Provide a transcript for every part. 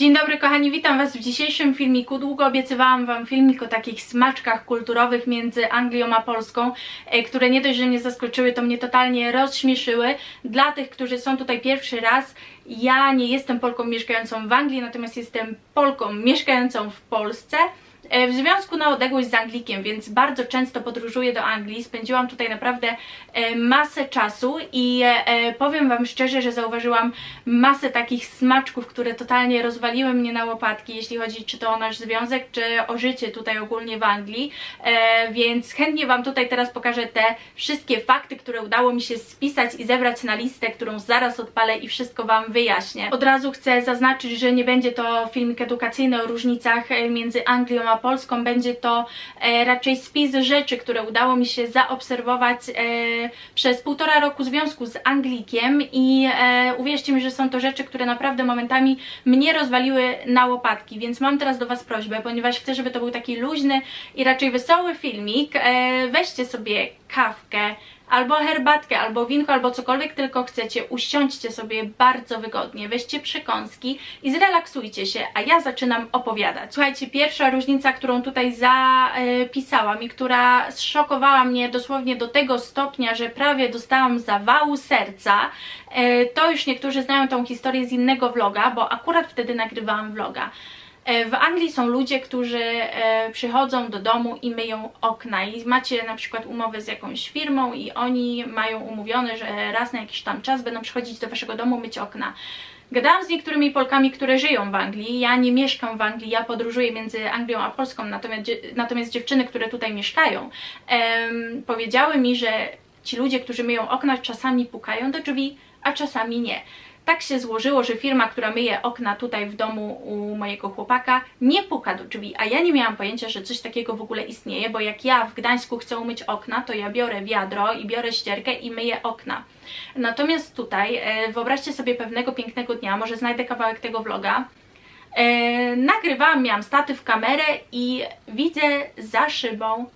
Dzień dobry kochani, witam Was w dzisiejszym filmiku. Długo obiecywałam Wam filmik o takich smaczkach kulturowych między Anglią a Polską, e, które nie dość, że mnie zaskoczyły, to mnie totalnie rozśmieszyły. Dla tych, którzy są tutaj pierwszy raz, ja nie jestem Polką mieszkającą w Anglii, natomiast jestem Polką mieszkającą w Polsce. E, W związku na odległość z Anglikiem, więc bardzo często podróżuję do Anglii. Spędziłam tutaj naprawdę e, masę czasu i e, powiem Wam szczerze, że zauważyłam masę takich smaczków, które totalnie rozwaliły mnie na łopatki, jeśli chodzi czy to o nasz związek, czy o życie tutaj ogólnie w Anglii. Więc chętnie Wam tutaj teraz pokażę te wszystkie fakty, które udało mi się spisać i zebrać na listę, którą zaraz odpalę i wszystko Wam wyjaśnię. Od razu chcę zaznaczyć, że nie będzie to filmik edukacyjny o różnicach między Anglią a Polską, będzie to e, raczej spis rzeczy, które udało mi się zaobserwować e, przez półtora roku związku z Anglikiem i e, uwierzcie mi, że są to rzeczy, które naprawdę momentami mnie rozwaliły na łopatki, więc mam teraz do Was prośbę, ponieważ chcę, żeby to był taki luźny i raczej wesoły filmik, weźcie sobie kawkę, albo herbatkę, albo winko, albo cokolwiek tylko chcecie, usiądźcie sobie bardzo wygodnie, weźcie przekąski i zrelaksujcie się, a ja zaczynam opowiadać. Słuchajcie, pierwsza różnica, którą tutaj zapisałam i która zszokowała mnie dosłownie do tego stopnia, że prawie dostałam zawału serca, e, to już niektórzy znają tą historię z innego vloga, bo akurat wtedy nagrywałam vloga. E, W Anglii są ludzie, którzy e, przychodzą do domu i myją okna i macie na przykład umowę z jakąś firmą i oni mają umówione, że raz na jakiś tam czas będą przychodzić do waszego domu myć okna. Gadałam z niektórymi Polkami, które żyją w Anglii. Ja nie mieszkam w Anglii, ja podróżuję między Anglią a Polską, natomiast, natomiast dziewczyny, które tutaj mieszkają, em, powiedziały mi, że ci ludzie, którzy myją okna, czasami pukają do drzwi, a czasami nie. Tak się złożyło, że firma, która myje okna tutaj w domu u mojego chłopaka, nie puka do drzwi, a ja nie miałam pojęcia, że coś takiego w ogóle istnieje, bo jak ja w Gdańsku chcę umyć okna, to ja biorę wiadro i biorę ścierkę i myję okna. Natomiast tutaj, e, wyobraźcie sobie pewnego pięknego dnia, może znajdę kawałek tego vloga, e, nagrywałam, miałam statyw, kamerę i widzę za szybą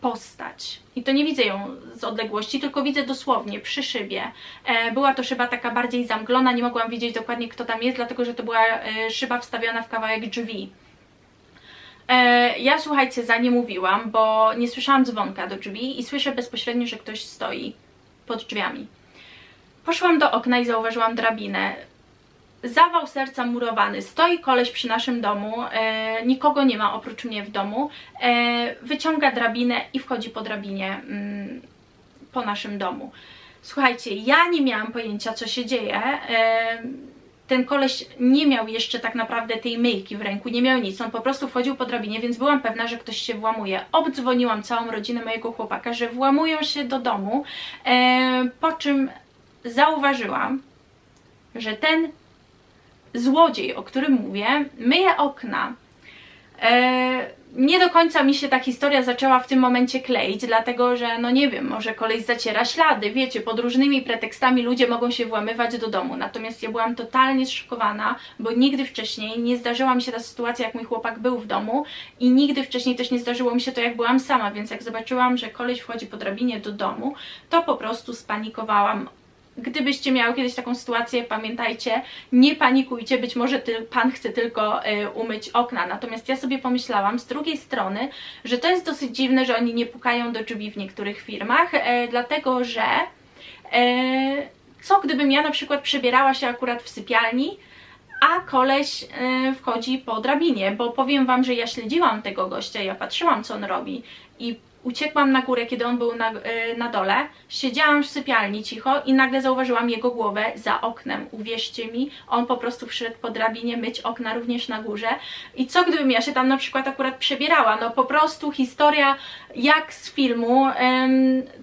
postać. I to nie widzę ją z odległości, tylko widzę dosłownie przy szybie. E, była to szyba taka bardziej zamglona, nie mogłam wiedzieć dokładnie kto tam jest, dlatego że to była e, szyba wstawiona w kawałek drzwi. E, ja słuchajcie, za nie mówiłam, bo nie słyszałam dzwonka do drzwi i słyszę bezpośrednio, że ktoś stoi pod drzwiami. Poszłam do okna i zauważyłam drabinę. Zawał serca murowany. Stoi koleś przy naszym domu, e, nikogo nie ma oprócz mnie w domu. E, wyciąga drabinę i wchodzi po drabinie mm, po naszym domu. Słuchajcie, ja nie miałam pojęcia, co się dzieje. E, ten koleś nie miał jeszcze tak naprawdę tej myjki w ręku, nie miał nic, on po prostu wchodził po drabinie, więc byłam pewna, że ktoś się włamuje. Obdzwoniłam całą rodzinę mojego chłopaka, że włamują się do domu, e, po czym zauważyłam, że ten złodziej, o którym mówię, myje okna. E, nie do końca mi się ta historia zaczęła w tym momencie kleić, dlatego że, no nie wiem, może koleś zaciera ślady, wiecie, pod różnymi pretekstami ludzie mogą się włamywać do domu. Natomiast ja byłam totalnie zszokowana, bo nigdy wcześniej nie zdarzyła mi się ta sytuacja, jak mój chłopak był w domu i nigdy wcześniej też nie zdarzyło mi się to, jak byłam sama, więc jak zobaczyłam, że koleś wchodzi po drabinie do domu, to po prostu spanikowałam. Gdybyście miały kiedyś taką sytuację, pamiętajcie, nie panikujcie, być może ty, pan chce tylko e, umyć okna. Natomiast ja sobie pomyślałam z drugiej strony, że to jest dosyć dziwne, że oni nie pukają do drzwi w niektórych firmach, e, dlatego że e, co gdybym ja na przykład przebierała się akurat w sypialni, a koleś e, wchodzi po drabinie, bo powiem Wam, że ja śledziłam tego gościa, ja patrzyłam co on robi i uciekłam na górę, kiedy on był na, e, na dole, siedziałam w sypialni cicho i nagle zauważyłam jego głowę za oknem. Uwierzcie mi, on po prostu wszedł po drabinie myć okna również na górze. I co gdybym ja się tam na przykład akurat przebierała? No po prostu historia jak z filmu.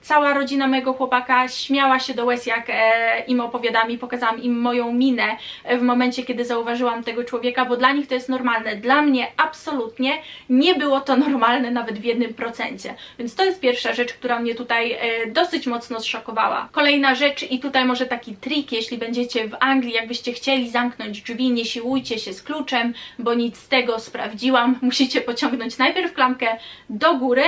Cała rodzina mojego chłopaka śmiała się do łez, jak e, im opowiadam i pokazałam im moją minę e, w momencie, kiedy zauważyłam tego człowieka, bo dla nich to jest normalne. Dla mnie absolutnie nie było to normalne nawet w jednym procencie. Więc to jest pierwsza rzecz, która mnie tutaj e, dosyć mocno zszokowała. Kolejna rzecz i tutaj może taki trik, jeśli będziecie w Anglii, jakbyście chcieli zamknąć drzwi, nie siłujcie się z kluczem, bo nic z tego sprawdziłam. Musicie pociągnąć najpierw klamkę do góry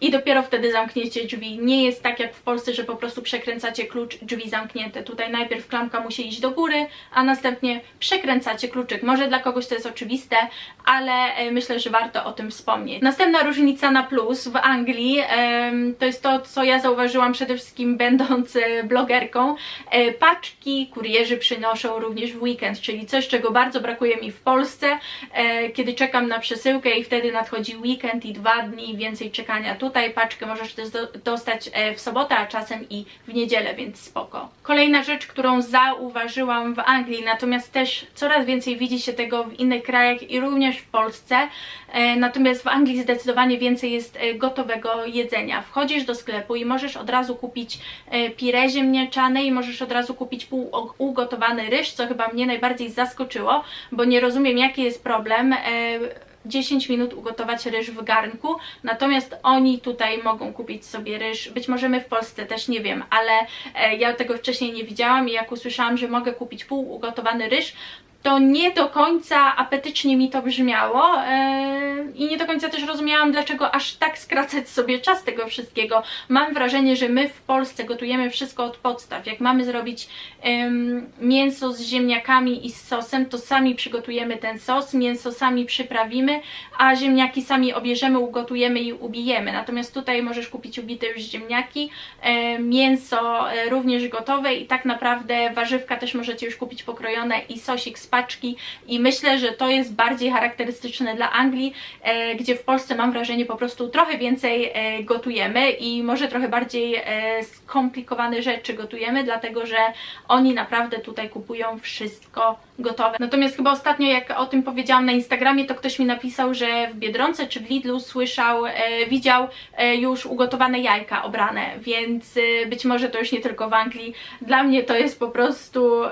i dopiero wtedy zamkniecie drzwi. Nie jest tak jak w Polsce, że po prostu przekręcacie klucz, drzwi zamknięte. Tutaj najpierw klamka musi iść do góry, a następnie przekręcacie kluczyk. Może dla kogoś to jest oczywiste, ale e, myślę, że warto o tym wspomnieć. Następna różnica na plus w Anglii to jest to, co ja zauważyłam przede wszystkim będąc e, blogerką. E, Paczki kurierzy przynoszą również w weekend, czyli coś, czego bardzo brakuje mi w Polsce, kiedy czekam na przesyłkę i wtedy nadchodzi weekend i dwa dni więcej czekania tutaj. Paczkę możesz też do, dostać e, w sobotę, a czasem i w niedzielę, więc spoko. Kolejna rzecz, którą zauważyłam w Anglii, natomiast też coraz więcej widzi się tego w innych krajach i również w Polsce, e, natomiast w Anglii zdecydowanie więcej jest e, gotowego jedzenia. Wchodzisz do sklepu i możesz od razu kupić pire ziemniaczane i możesz od razu kupić póługotowany ryż, co chyba mnie najbardziej zaskoczyło, bo nie rozumiem jaki jest problem. E, 10 minut ugotować ryż w garnku, natomiast oni tutaj mogą kupić sobie ryż, być może my w Polsce też nie wiem, ale e, ja tego wcześniej nie widziałam i jak usłyszałam, że mogę kupić póługotowany ryż, to nie do końca apetycznie mi to brzmiało yy, i nie do końca też rozumiałam, dlaczego aż tak skracać sobie czas tego wszystkiego. Mam wrażenie, że my w Polsce gotujemy wszystko od podstaw. Jak mamy zrobić yy, mięso z ziemniakami i z sosem, to sami przygotujemy ten sos, mięso sami przyprawimy, a ziemniaki sami obierzemy, ugotujemy i ubijemy. Natomiast tutaj możesz kupić ubite już ziemniaki, yy, mięso yy, również gotowe i tak naprawdę warzywka też możecie już kupić pokrojone i sosik z paczki i myślę, że to jest bardziej charakterystyczne dla Anglii, e, gdzie w Polsce mam wrażenie po prostu trochę więcej e, gotujemy i może trochę bardziej e, skomplikowane rzeczy gotujemy, dlatego że oni naprawdę tutaj kupują wszystko gotowe. Natomiast chyba ostatnio jak o tym powiedziałam na Instagramie, to ktoś mi napisał, że w Biedronce czy w Lidlu słyszał, e, widział e, już ugotowane jajka obrane, więc e, być może to już nie tylko w Anglii. Dla mnie to jest po prostu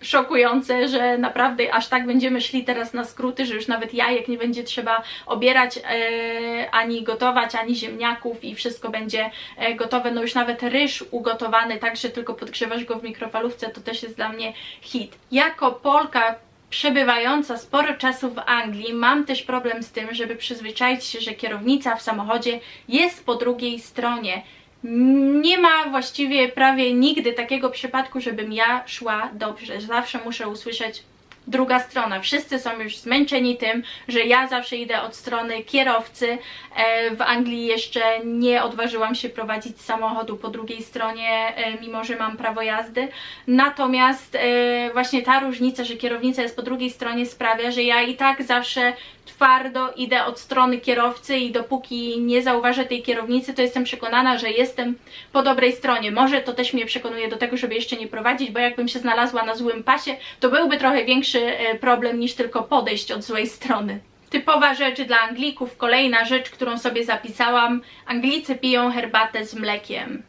szokujące, że naprawdę aż tak będziemy szli teraz na skróty, że już nawet jajek nie będzie trzeba obierać e, ani gotować, ani ziemniaków i wszystko będzie e, gotowe. No już nawet ryż ugotowany, tak, że tylko podgrzewasz go w mikrofalówce, to też jest dla mnie hit. Jako Polka przebywająca sporo czasu w Anglii, mam też problem z tym, żeby przyzwyczaić się, że kierownica w samochodzie jest po drugiej stronie. Nie ma właściwie prawie nigdy takiego przypadku, żebym ja szła dobrze. Zawsze muszę usłyszeć druga strona. Wszyscy są już zmęczeni tym, że ja zawsze idę od strony kierowcy. E, w Anglii jeszcze nie odważyłam się prowadzić samochodu po drugiej stronie, e, mimo że mam prawo jazdy. Natomiast e, właśnie ta różnica, że kierownica jest po drugiej stronie sprawia, że ja i tak zawsze twardo idę od strony kierowcy i dopóki nie zauważę tej kierownicy, to jestem przekonana, że jestem po dobrej stronie. Może to też mnie przekonuje do tego, żeby jeszcze nie prowadzić, bo jakbym się znalazła na złym pasie, to byłby trochę większy e, problem niż tylko podejść od złej strony. Typowa rzecz dla Anglików, kolejna rzecz, którą sobie zapisałam. Anglicy piją herbatę z mlekiem.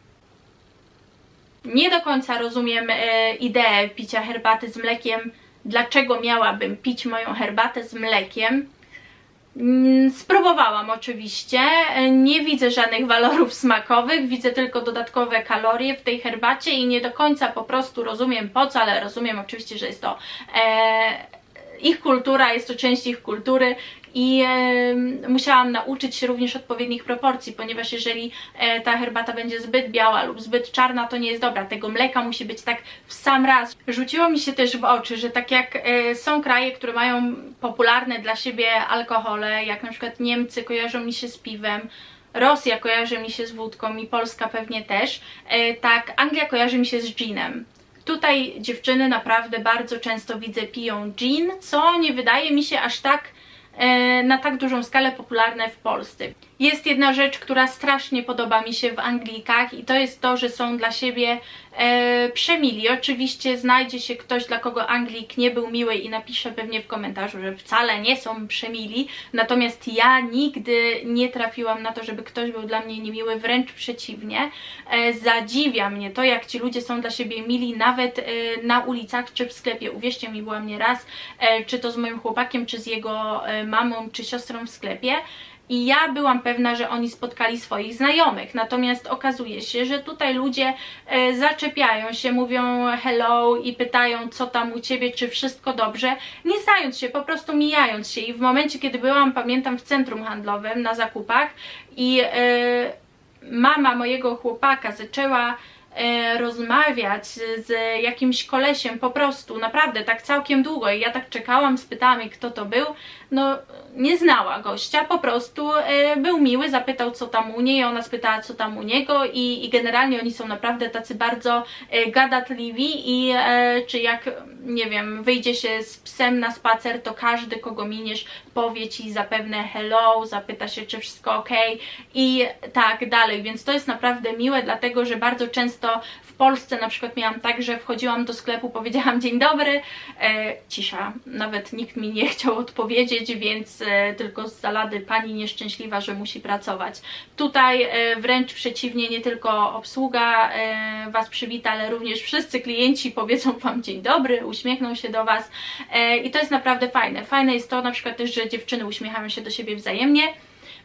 Nie do końca rozumiem e, ideę picia herbaty z mlekiem. Dlaczego miałabym pić moją herbatę z mlekiem? Mm, Spróbowałam oczywiście, nie widzę żadnych walorów smakowych, widzę tylko dodatkowe kalorie w tej herbacie i nie do końca po prostu rozumiem po co, ale rozumiem oczywiście, że jest to e, ich kultura, jest to część ich kultury i musiałam nauczyć się również odpowiednich proporcji, ponieważ jeżeli e, ta herbata będzie zbyt biała lub zbyt czarna, to nie jest dobra. Tego mleka musi być tak w sam raz. Rzuciło mi się też w oczy, że tak jak e, są kraje, które mają popularne dla siebie alkohole, jak na przykład Niemcy kojarzą mi się z piwem, Rosja kojarzy mi się z wódką i Polska pewnie też, e, tak Anglia kojarzy mi się z ginem. Tutaj dziewczyny naprawdę bardzo często widzę piją gin, co nie wydaje mi się aż tak na tak dużą skalę popularne w Polsce. Jest jedna rzecz, która strasznie podoba mi się w Anglikach i to jest to, że są dla siebie e, przemili. Oczywiście znajdzie się ktoś, dla kogo Anglik nie był miły i napisze pewnie w komentarzu, że wcale nie są przemili. Natomiast ja nigdy nie trafiłam na to, żeby ktoś był dla mnie niemiły, wręcz przeciwnie. E, zadziwia mnie to, jak ci ludzie są dla siebie mili nawet e, na ulicach czy w sklepie. Uwierzcie mi, byłam nieraz, e, czy to z moim chłopakiem, czy z jego e, mamą, czy siostrą w sklepie i ja byłam pewna, że oni spotkali swoich znajomych. Natomiast okazuje się, że tutaj ludzie e, zaczepiają się, mówią hello i pytają, co tam u ciebie, czy wszystko dobrze, nie znając się, po prostu mijając się. I w momencie, kiedy byłam, pamiętam, w centrum handlowym na zakupach i e, mama mojego chłopaka zaczęła e, rozmawiać z, jakimś kolesiem po prostu, naprawdę tak całkiem długo i ja tak czekałam, spytałam kto to był, no nie znała gościa, po prostu e, był miły, zapytał co tam u niej, ona spytała co tam u niego i, i generalnie oni są naprawdę tacy bardzo e, gadatliwi i e, czy jak, nie wiem, wyjdzie się z psem na spacer, to każdy kogo miniesz powie ci zapewne hello, zapyta się czy wszystko ok i tak dalej, więc to jest naprawdę miłe, dlatego że bardzo często w Polsce na przykład miałam tak, że wchodziłam do sklepu, powiedziałam dzień dobry, e, cisza, nawet nikt mi nie chciał odpowiedzieć, więc e, tylko z zalady pani nieszczęśliwa, że musi pracować. Tutaj e, wręcz przeciwnie, nie tylko obsługa e, Was przywita, ale również wszyscy klienci powiedzą Wam dzień dobry, uśmiechną się do Was e, i to jest naprawdę fajne. Fajne jest to na przykład też, że dziewczyny uśmiechają się do siebie wzajemnie,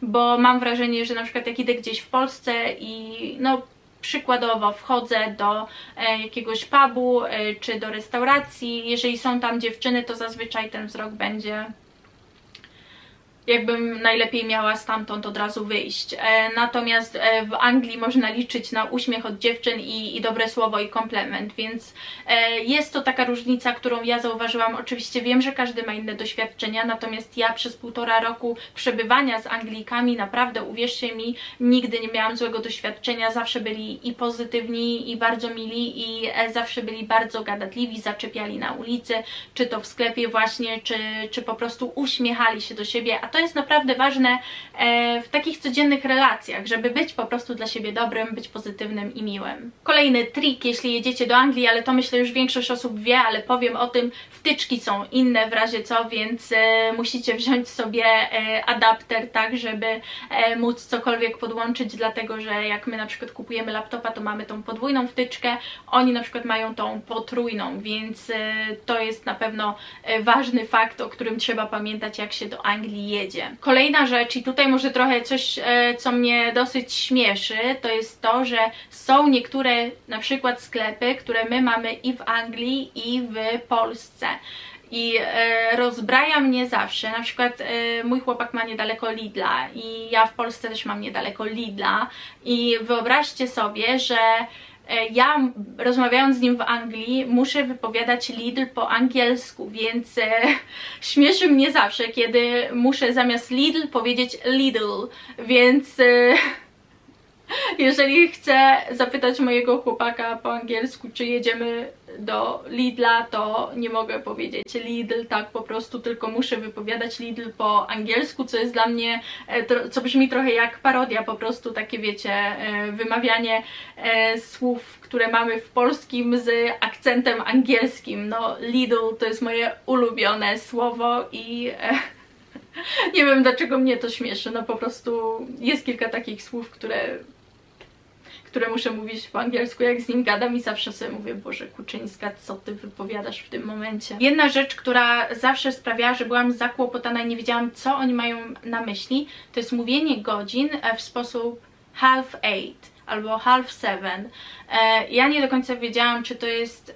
bo mam wrażenie, że na przykład jak idę gdzieś w Polsce i no przykładowo wchodzę do e, jakiegoś pubu e, czy do restauracji, jeżeli są tam dziewczyny, to zazwyczaj ten wzrok będzie jakbym najlepiej miała stamtąd od razu wyjść. E, natomiast e, w Anglii można liczyć na uśmiech od dziewczyn i, i dobre słowo i komplement, więc e, jest to taka różnica, którą ja zauważyłam. Oczywiście wiem, że każdy ma inne doświadczenia, natomiast ja przez półtora roku przebywania z Anglikami naprawdę, uwierzcie mi, nigdy nie miałam złego doświadczenia, zawsze byli i pozytywni i bardzo mili i e, zawsze byli bardzo gadatliwi, zaczepiali na ulicy, czy to w sklepie właśnie, czy, czy po prostu uśmiechali się do siebie, a to jest naprawdę ważne e, w takich codziennych relacjach, żeby być po prostu dla siebie dobrym, być pozytywnym i miłym. Kolejny trik, jeśli jedziecie do Anglii, ale to myślę już większość osób wie, ale powiem o tym, wtyczki są inne w razie co, więc e, musicie wziąć sobie e, adapter, tak, żeby móc cokolwiek podłączyć, dlatego że jak my na przykład kupujemy laptopa, to mamy tą podwójną wtyczkę, oni na przykład mają tą potrójną, więc to jest na pewno ważny fakt, o którym trzeba pamiętać, jak się do Anglii jedzie. Kolejna rzecz, i tutaj może trochę coś, e, co mnie dosyć śmieszy, to jest to, że są niektóre na przykład sklepy, które my mamy i w Anglii, i w Polsce. I e, rozbraja mnie zawsze. Na przykład e, mój chłopak ma niedaleko Lidla i ja w Polsce też mam niedaleko Lidla. I wyobraźcie sobie, że ja rozmawiając z nim w Anglii muszę wypowiadać Lidl po angielsku, więc e, śmieszy mnie zawsze, kiedy muszę zamiast Lidl powiedzieć Lidl, więc e, jeżeli chcę zapytać mojego chłopaka po angielsku, czy jedziemy do Lidla, to nie mogę powiedzieć Lidl tak po prostu, tylko muszę wypowiadać Lidl po angielsku, co jest dla mnie, e, co brzmi trochę jak parodia, po prostu takie wiecie, e, wymawianie e, słów, które mamy w polskim z akcentem angielskim. No Lidl to jest moje ulubione słowo i nie wiem dlaczego mnie to śmieszy, no po prostu jest kilka takich słów, które które muszę mówić po angielsku, jak z nim gadam i zawsze sobie mówię, Boże Kuczyńska, co ty wypowiadasz w tym momencie. Jedna rzecz, która zawsze sprawiała, że byłam zakłopotana i nie wiedziałam, co oni mają na myśli, to jest mówienie godzin e, w sposób half eight albo half seven. E, Ja nie do końca wiedziałam, czy to jest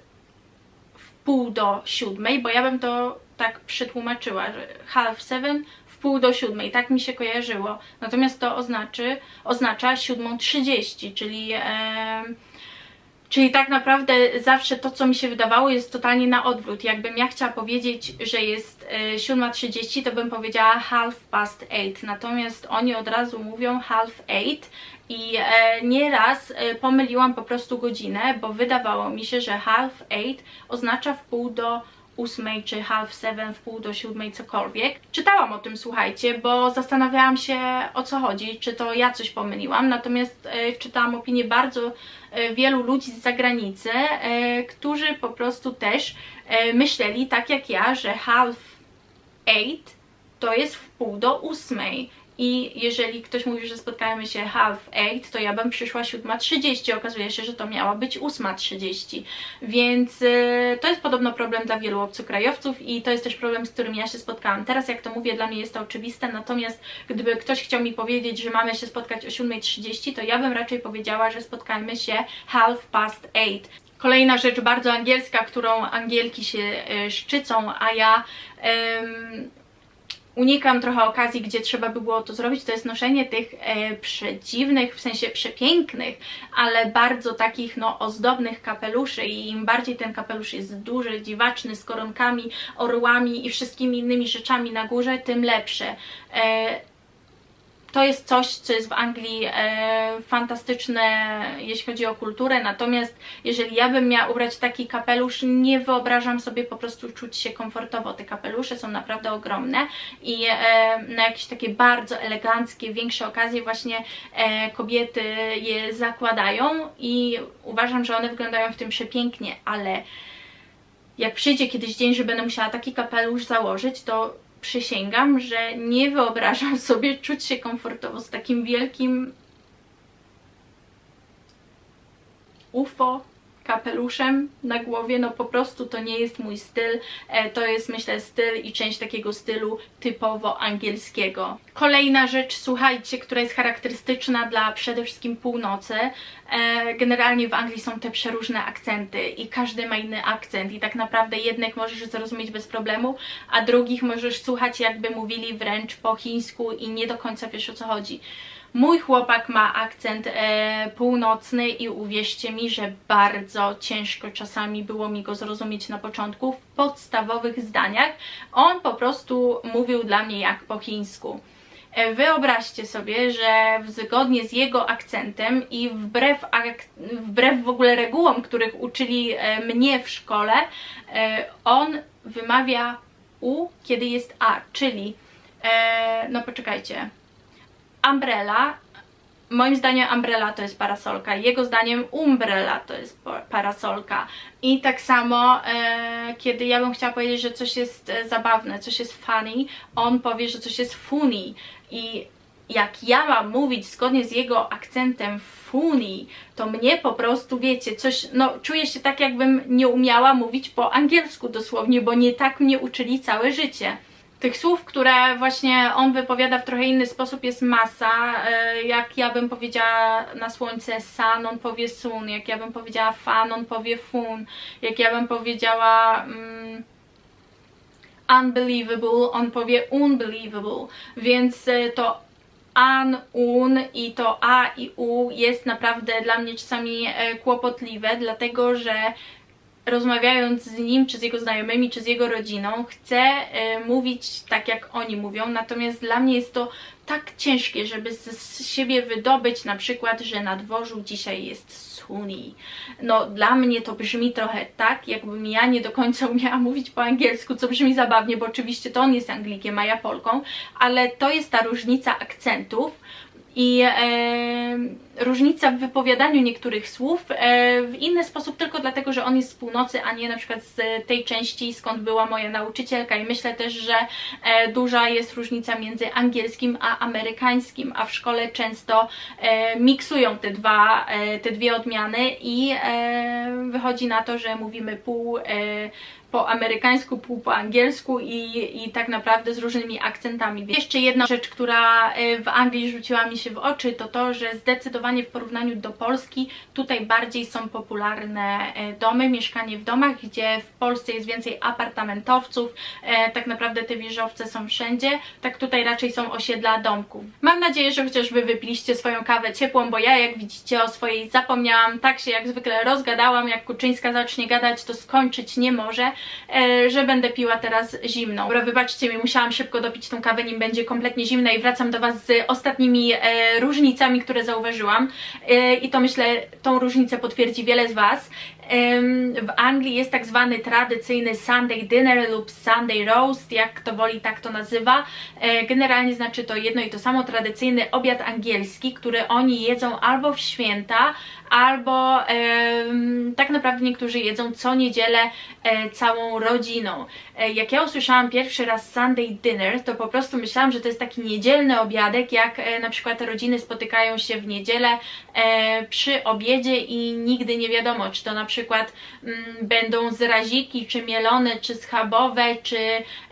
w pół do siódmej, bo ja bym to tak przetłumaczyła, że half seven pół do siódmej, tak mi się kojarzyło. Natomiast to oznaczy, oznacza siódmą trzydzieści, czyli em, Czyli tak naprawdę zawsze to, co mi się wydawało, jest totalnie na odwrót. Jakbym ja chciała powiedzieć, że jest e, 7.30, to bym powiedziała half past eight. Natomiast oni od razu mówią half eight i e, nieraz e, pomyliłam po prostu godzinę, bo wydawało mi się, że half eight oznacza w pół do ósmej czy half seven, w pół do siódmej, cokolwiek. Czytałam o tym, słuchajcie, bo zastanawiałam się o co chodzi, czy to ja coś pomyliłam, natomiast e, czytałam opinię bardzo e, wielu ludzi z zagranicy, e, którzy po prostu też myśleli tak jak ja, że half eight to jest w pół do ósmej i jeżeli ktoś mówi, że spotkajmy się half eight, to ja bym przyszła 7.30, okazuje się, że to miała być 8.30, więc yy, to jest podobno problem dla wielu obcokrajowców i to jest też problem, z którym ja się spotkałam. Teraz jak to mówię, dla mnie jest to oczywiste, natomiast gdyby ktoś chciał mi powiedzieć, że mamy się spotkać o 7.30, to ja bym raczej powiedziała, że spotkajmy się half past eight. Kolejna rzecz bardzo angielska, którą Angielki się e, szczycą, a ja unikam trochę okazji, gdzie trzeba by było to zrobić, to jest noszenie tych e, przedziwnych, w sensie przepięknych, ale bardzo takich no ozdobnych kapeluszy i im bardziej ten kapelusz jest duży, dziwaczny, z koronkami, orłami i wszystkimi innymi rzeczami na górze, tym lepsze. E, to jest coś, co jest w Anglii e, fantastyczne, jeśli chodzi o kulturę, natomiast jeżeli ja bym miała ubrać taki kapelusz, nie wyobrażam sobie po prostu czuć się komfortowo. Te kapelusze są naprawdę ogromne i e, na jakieś takie bardzo eleganckie, większe okazje właśnie e, kobiety je zakładają i uważam, że one wyglądają w tym przepięknie, ale jak przyjdzie kiedyś dzień, że będę musiała taki kapelusz założyć, to przysięgam, że nie wyobrażam sobie czuć się komfortowo z takim wielkim UFO kapeluszem na głowie, no po prostu to nie jest mój styl, e, to jest myślę styl i część takiego stylu typowo angielskiego. Kolejna rzecz, słuchajcie, która jest charakterystyczna dla przede wszystkim północy, e, generalnie w Anglii są te przeróżne akcenty i każdy ma inny akcent i tak naprawdę jednych możesz zrozumieć bez problemu, a drugich możesz słuchać jakby mówili wręcz po chińsku i nie do końca wiesz o co chodzi. Mój chłopak ma akcent e, północny i uwierzcie mi, że bardzo ciężko czasami było mi go zrozumieć na początku w podstawowych zdaniach. On po prostu mówił dla mnie jak po chińsku. E, Wyobraźcie sobie, że zgodnie z jego akcentem i wbrew, ak wbrew w ogóle regułom, których uczyli e, mnie w szkole, e, on wymawia U, kiedy jest A, czyli, no poczekajcie, umbrella, moim zdaniem umbrella to jest parasolka, jego zdaniem umbrella to jest pa- parasolka. I tak samo, e, kiedy ja bym chciała powiedzieć, że coś jest e, zabawne, coś jest funny, on powie, że coś jest funny. I jak ja mam mówić zgodnie z jego akcentem funny, to mnie po prostu, wiecie, coś, no czuję się tak, jakbym nie umiała mówić po angielsku dosłownie, bo nie tak mnie uczyli całe życie. Tych słów, które właśnie on wypowiada w trochę inny sposób jest masa. E, Jak ja bym powiedziała na słońce sun, on powie sun. Jak ja bym powiedziała fan, on powie fun. Jak ja bym powiedziała mm, unbelievable, on powie unbelievable. Więc e, to an, un i to a i u jest naprawdę dla mnie czasami e, kłopotliwe, dlatego że rozmawiając z nim, czy z jego znajomymi, czy z jego rodziną, chcę e, mówić tak, jak oni mówią, natomiast dla mnie jest to tak ciężkie, żeby z, siebie wydobyć na przykład, że na dworzu dzisiaj jest sunny. No dla mnie to brzmi trochę tak, jakbym ja nie do końca umiała mówić po angielsku, co brzmi zabawnie, bo oczywiście to on jest Anglikiem, a ja Polką, ale to jest ta różnica akcentów, i e, różnica w wypowiadaniu niektórych słów e, w inny sposób tylko dlatego, że on jest z północy, a nie na przykład z tej części, skąd była moja nauczycielka i myślę też, że e, duża jest różnica między angielskim a amerykańskim, a w szkole często e, miksują te, dwa, te dwie odmiany i wychodzi na to, że mówimy pół po amerykańsku, pół po angielsku i, i tak naprawdę z różnymi akcentami. Jeszcze jedna rzecz, która w Anglii rzuciła mi się w oczy, to to, że zdecydowanie w porównaniu do Polski. Tutaj bardziej są popularne e, domy, mieszkanie w domach, gdzie w Polsce jest więcej apartamentowców, e, tak naprawdę te wieżowce są wszędzie, tak tutaj raczej są osiedla domków. Mam nadzieję, że chociaż Wy wypiliście swoją kawę ciepłą, bo ja jak widzicie o swojej zapomniałam, tak się jak zwykle rozgadałam, jak Kuczyńska zacznie gadać, to skończyć nie może e, że będę piła teraz zimną. Dobra, wybaczcie mi, musiałam szybko dopić tą kawę, nim będzie kompletnie zimna i wracam do Was z ostatnimi różnicami, które zauważyłam e, i to myślę, tą różnicę potwierdzi wiele z Was. W Anglii jest tak zwany tradycyjny Sunday dinner lub Sunday roast, jak kto woli tak to nazywa. E, Generalnie znaczy to jedno i to samo tradycyjny obiad angielski, który oni jedzą albo w święta, albo em, tak naprawdę niektórzy jedzą co niedzielę e, całą rodziną. E, jak ja usłyszałam pierwszy raz Sunday dinner, to po prostu myślałam, że to jest taki niedzielny obiadek, jak e, na przykład rodziny spotykają się w niedzielę e, przy obiedzie i nigdy nie wiadomo, czy to na przykład mm, będą zraziki, czy mielone, czy schabowe, czy,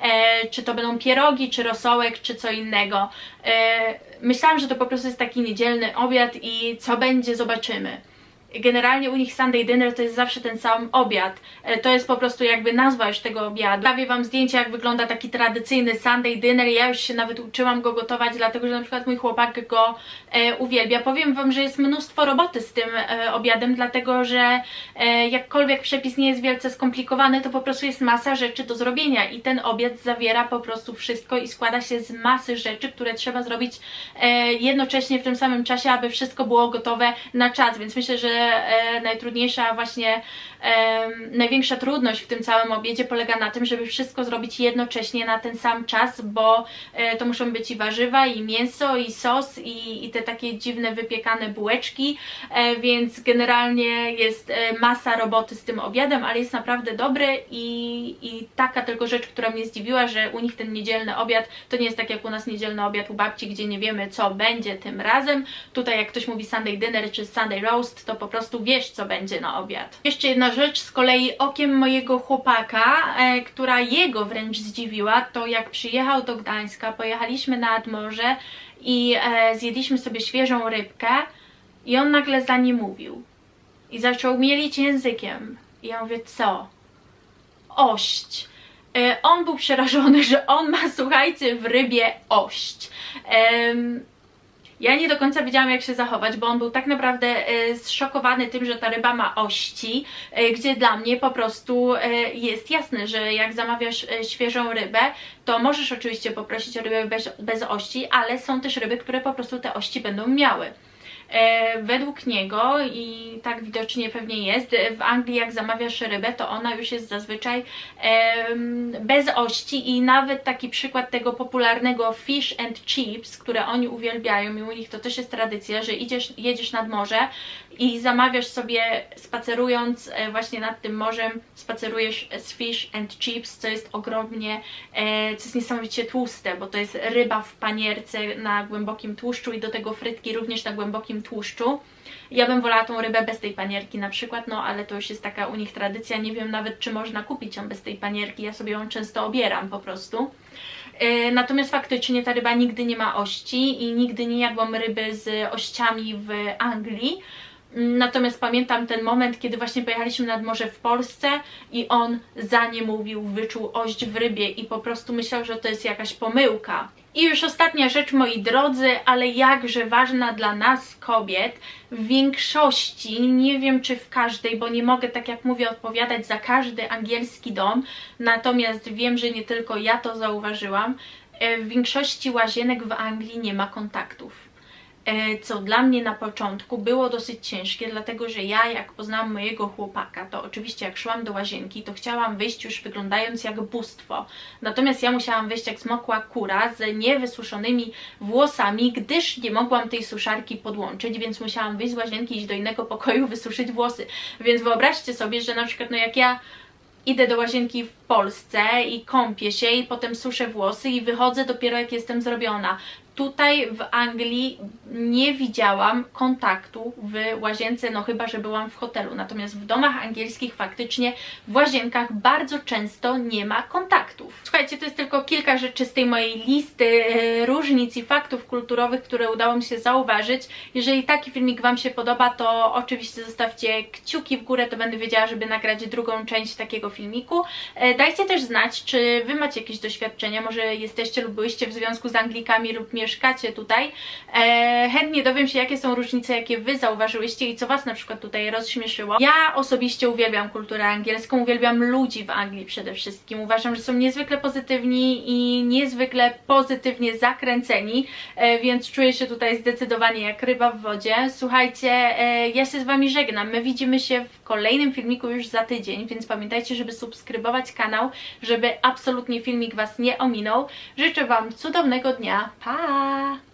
e, czy to będą pierogi, czy rosołek, czy co innego. E, myślałam, że to po prostu jest taki niedzielny obiad i co będzie, zobaczymy. Generalnie u nich Sunday dinner to jest zawsze ten sam obiad. E, To jest po prostu jakby nazwa już tego obiadu. Prawię wam zdjęcie, jak wygląda taki tradycyjny Sunday dinner. Ja już się nawet uczyłam go gotować, dlatego że na przykład mój chłopak go e, uwielbia. Powiem wam, że jest mnóstwo roboty z tym e, obiadem, dlatego że e, jakkolwiek przepis nie jest wielce skomplikowany, to po prostu jest masa rzeczy do zrobienia i ten obiad zawiera po prostu wszystko i składa się z masy rzeczy, które trzeba zrobić e, jednocześnie w tym samym czasie, aby wszystko było gotowe na czas, więc myślę, że e, najtrudniejsza właśnie, największa trudność w tym całym obiedzie polega na tym, żeby wszystko zrobić jednocześnie na ten sam czas, bo e, to muszą być i warzywa, i mięso, i sos, i, i te takie dziwne wypiekane bułeczki, e, więc generalnie jest masa roboty z tym obiadem, ale jest naprawdę dobry i, i taka tylko rzecz, która mnie zdziwiła, że u nich ten niedzielny obiad to nie jest tak jak u nas niedzielny obiad u babci, gdzie nie wiemy co będzie tym razem. Tutaj jak ktoś mówi Sunday dinner czy Sunday roast, to po prostu wiesz co będzie na obiad. Jeszcze jedna rzecz z kolei okiem mojego chłopaka, e, która jego wręcz zdziwiła, to jak przyjechał do Gdańska, pojechaliśmy nad morze i e, zjedliśmy sobie świeżą rybkę i on nagle za nie mówił. I zaczął mielić językiem. I ja mówię, co? Ość. E, on był przerażony, że on ma, słuchajcie, w rybie ość. Ja nie do końca wiedziałam, jak się zachować, bo on był tak naprawdę e, zszokowany tym, że ta ryba ma ości, e, gdzie dla mnie po prostu e, jest jasne, że jak zamawiasz świeżą rybę, to możesz oczywiście poprosić o rybę bez, bez ości, ale są też ryby, które po prostu te ości będą miały. E, według niego, i tak widocznie pewnie jest, w Anglii jak zamawiasz rybę, to ona już jest zazwyczaj bez ości. I nawet taki przykład tego popularnego fish and chips, które oni uwielbiają i u nich to też jest tradycja, że idziesz, jedziesz nad morze i zamawiasz sobie spacerując e, właśnie nad tym morzem, spacerujesz z fish and chips, co jest ogromnie, e, co jest niesamowicie tłuste, bo to jest ryba w panierce na głębokim tłuszczu i do tego frytki również na głębokim tłuszczu. Ja bym wolała tą rybę bez tej panierki na przykład, no ale to już jest taka u nich tradycja, nie wiem nawet czy można kupić ją bez tej panierki, ja sobie ją często obieram po prostu. E, Natomiast faktycznie ta ryba nigdy nie ma ości i nigdy nie jadłam ryby z ościami w Anglii. Natomiast pamiętam ten moment, kiedy właśnie pojechaliśmy nad morze w Polsce i on za nie mówił, wyczuł ość w rybie i po prostu myślał, że to jest jakaś pomyłka. I już ostatnia rzecz, moi drodzy, ale jakże ważna dla nas, kobiet, w większości, nie wiem czy w każdej, bo nie mogę, tak jak mówię, odpowiadać za każdy angielski dom, natomiast wiem, że nie tylko ja to zauważyłam, e, w większości łazienek w Anglii nie ma kontaktów co dla mnie na początku było dosyć ciężkie, dlatego że ja jak poznałam mojego chłopaka, to oczywiście jak szłam do łazienki, to chciałam wyjść już wyglądając jak bóstwo. Natomiast ja musiałam wyjść jak smokła kura z niewysuszonymi włosami, gdyż nie mogłam tej suszarki podłączyć, więc musiałam wyjść z łazienki iść do innego pokoju wysuszyć włosy. Więc wyobraźcie sobie, że na przykład no jak ja idę do łazienki w Polsce i kąpię się i potem suszę włosy i wychodzę dopiero jak jestem zrobiona. Tutaj w Anglii nie widziałam kontaktu w łazience, no chyba, że byłam w hotelu. Natomiast w domach angielskich faktycznie w łazienkach bardzo często nie ma kontaktów. Słuchajcie, to jest tylko kilka rzeczy z tej mojej listy e, różnic i faktów kulturowych, które udało mi się zauważyć. Jeżeli taki filmik Wam się podoba, to oczywiście zostawcie kciuki w górę, to będę wiedziała, żeby nagrać drugą część takiego filmiku. E, Dajcie też znać, czy Wy macie jakieś doświadczenia, może jesteście lub byliście w związku z Anglikami lub mieszkacie tutaj. E, chętnie dowiem się, jakie są różnice, jakie Wy zauważyłyście i co Was na przykład tutaj rozśmieszyło. Ja osobiście uwielbiam kulturę angielską, uwielbiam ludzi w Anglii przede wszystkim. Uważam, że są niezwykle pozytywni i niezwykle pozytywnie zakręceni, e, więc czuję się tutaj zdecydowanie jak ryba w wodzie. Słuchajcie, e, ja się z Wami żegnam. My widzimy się w kolejnym filmiku już za tydzień, więc pamiętajcie, żeby subskrybować kanał, żeby absolutnie filmik Was nie ominął. Życzę Wam cudownego dnia. Pa! Bye.